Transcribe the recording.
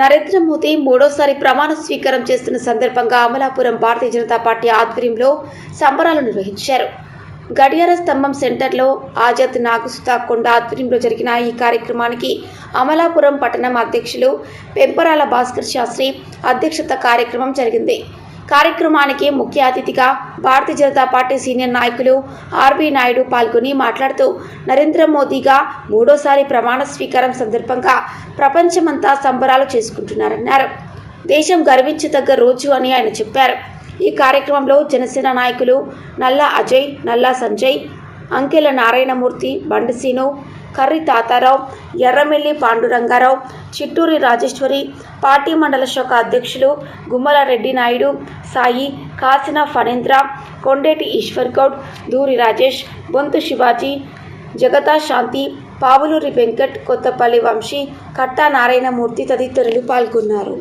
నరేంద్ర మోదీ మూడోసారి ప్రమాణ స్వీకారం చేస్తున్న సందర్భంగా అమలాపురం భారతీయ జనతా పార్టీ ఆధ్వర్యంలో సంబరాలు నిర్వహించారు. గడియార స్తంభం సెంటర్లో ఆజాద్ నాగుసుతా కొండ ఆధ్వర్యంలో జరిగిన ఈ కార్యక్రమానికి అమలాపురం పట్టణం అధ్యక్షులు పెంపరాల భాస్కర్ శాస్త్రి అధ్యక్షత కార్యక్రమం జరిగింది. కార్యక్రమానికి ముఖ్య అతిథిగా భారతీయ జనతా పార్టీ సీనియర్ నాయకులు ఆర్బీ నాయుడు పాల్గొని మాట్లాడుతూ నరేంద్ర మోదీగా మూడోసారి ప్రమాణ స్వీకారం సందర్భంగా ప్రపంచమంతా సంబరాలు చేసుకుంటున్నారన్నారు. దేశం గర్వించదగ్గ రోజు అని ఆయన చెప్పారు. ఈ కార్యక్రమంలో జనసేన నాయకులు నల్లా అజయ్ నల్లా సంజయ్ అంకెల నారాయణమూర్తి బండసీను కర్రి తాతారావు ఎర్రమెల్లి పాండురంగారావు చిట్టూరి రాజేశ్వరి పార్టీ మండల శాఖ అధ్యక్షులు గుమ్మల రెడ్డి నాయుడు సాయి కాసిన ఫణేంద్ర కొండేటి ఈశ్వర్ గౌడ్ దూరి రాజేష్ బొంతు శివాజీ జగతా శాంతి పావులూరి వెంకట్ కొత్తపల్లి వంశీ కట్టా నారాయణమూర్తి తదితరులు పాల్గొన్నారు.